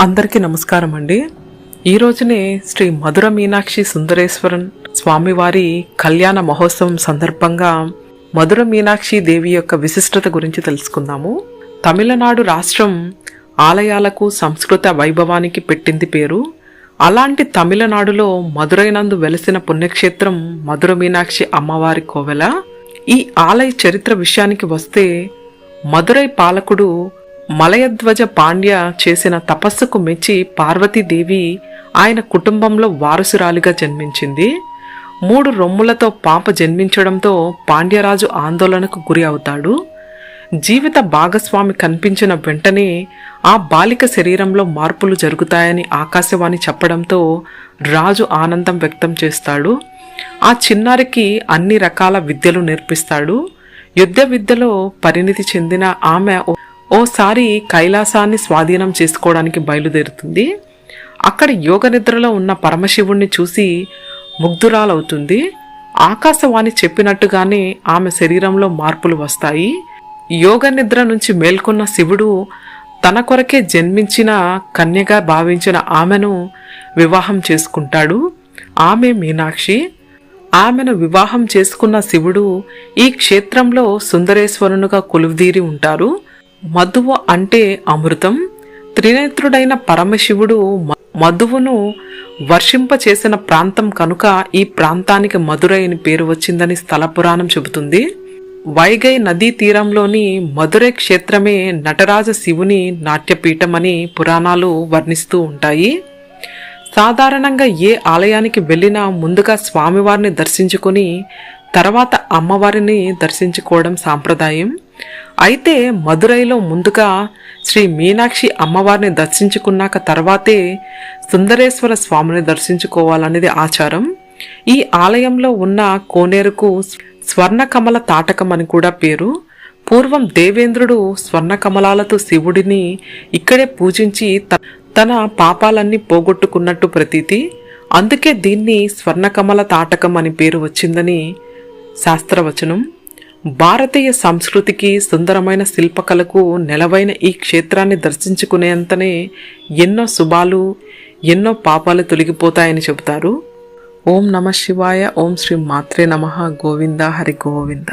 అందరికీ నమస్కారం అండి. ఈ రోజునే శ్రీ మధుర మీనాక్షి సుందరేశ్వరన్ స్వామివారి కళ్యాణ మహోత్సవం సందర్భంగా మధుర మీనాక్షి దేవి యొక్క విశిష్టత గురించి తెలుసుకుందాము. తమిళనాడు రాష్ట్రం ఆలయాలకు సంస్కృత వైభవానికి పెట్టింది పేరు. అలాంటి తమిళనాడులో మధురైనందు వెలసిన పుణ్యక్షేత్రం మధుర మీనాక్షి అమ్మవారి కోవెల. ఈ ఆలయ చరిత్ర విషయానికి వస్తే మధురై పాలకుడు మలయధ్వజ పాండ్య చేసిన తపస్సుకు మెచ్చి పార్వతీదేవి ఆయన కుటుంబంలో వారసురాలిగా జన్మించింది. మూడు రొమ్ములతో పాప జన్మించడంతో పాండ్యరాజు ఆందోళనకు గురి అవుతాడు. జీవిత భాగస్వామి కనిపించిన వెంటనే ఆ బాలిక శరీరంలో మార్పులు జరుగుతాయని ఆకాశవాణి చెప్పడంతో రాజు ఆనందం వ్యక్తం చేస్తాడు. ఆ చిన్నారికి అన్ని రకాల విద్యలు నేర్పిస్తాడు. యుద్ధ విద్యలో పరిణితి చెందిన ఆమె ఓసారి కైలాసాన్ని స్వాధీనం చేసుకోవడానికి బయలుదేరుతుంది. అక్కడ యోగ నిద్రలో ఉన్న పరమశివుణ్ణి చూసి ముగ్ధురాలవుతుంది. ఆకాశవాణి చెప్పినట్టుగానే ఆమె శరీరంలో మార్పులు వస్తాయి. యోగ నిద్ర నుంచి మేల్కొన్న శివుడు తన కొరకే జన్మించిన కన్యగా భావించిన ఆమెను వివాహం చేసుకుంటాడు. ఆమె మీనాక్షి. ఆమెను వివాహం చేసుకున్న శివుడు ఈ క్షేత్రంలో సుందరేశ్వరునుగా కొలువుదీరి ఉంటారు. మధువు అంటే అమృతం. త్రినేత్రుడైన పరమశివుడు మధువును వర్షింపచేసిన ప్రాంతం కనుక ఈ ప్రాంతానికి మధురై అని పేరు వచ్చిందని స్థల పురాణం చెబుతుంది. వైగై నదీ తీరంలోని మధురై క్షేత్రమే నటరాజ శివుని నాట్యపీఠమని పురాణాలు వర్ణిస్తూ ఉంటాయి. సాధారణంగా ఏ ఆలయానికి వెళ్ళినా ముందుగా స్వామివారిని దర్శించుకొని తర్వాత అమ్మవారిని దర్శించుకోవడం సాంప్రదాయం. అయితే మదురైలో ముందుగా శ్రీ మీనాక్షి అమ్మవారిని దర్శించుకున్నాక తర్వాతే సుందరేశ్వర స్వామిని దర్శించుకోవాలనేది ఆచారం. ఈ ఆలయంలో ఉన్న కోనేరుకు స్వర్ణకమల తాటకం అని కూడా పేరు. పూర్వం దేవేంద్రుడు స్వర్ణకమలాలతో శివుడిని ఇక్కడే పూజించి త- తన పాపాలన్నీ పోగొట్టుకున్నట్టు ప్రతీతి. అందుకే దీన్ని స్వర్ణకమల తాటకం అని పేరు వచ్చిందని శాస్త్రవచనం. భారతీయ సంస్కృతికి సుందరమైన శిల్పకళకు నెలవైన ఈ క్షేత్రాన్ని దర్శించుకునేంతనే ఎన్నో శుభాలు ఎన్నో పాపాలు తొలగిపోతాయని చెబుతారు. ఓం నమ శివాయ ఓం శ్రీ మాత్రే నమ గోవింద హరి గోవింద.